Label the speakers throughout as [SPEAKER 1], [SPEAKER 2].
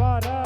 [SPEAKER 1] para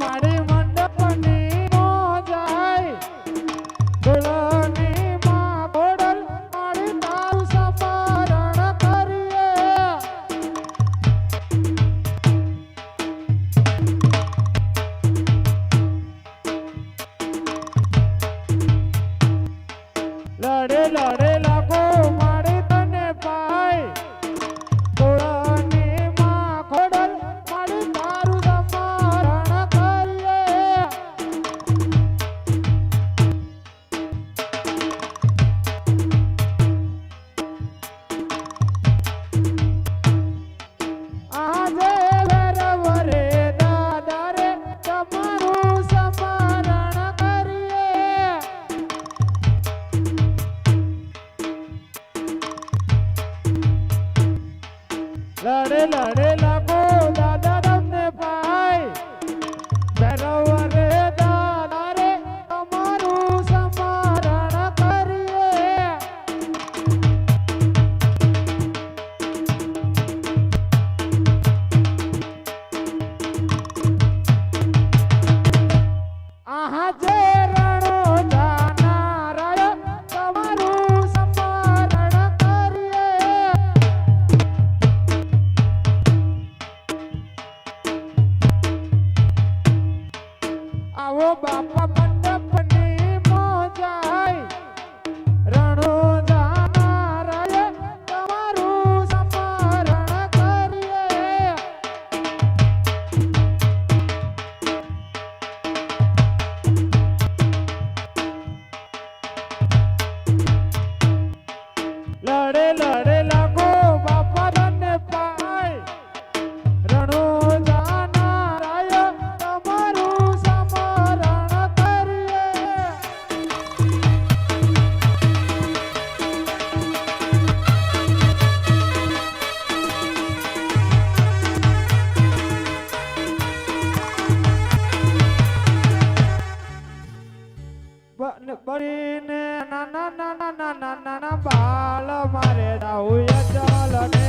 [SPEAKER 1] આવો મારી બળીને નાના નાના નાના નાના બાળ મારે જાઉં ચાલ ને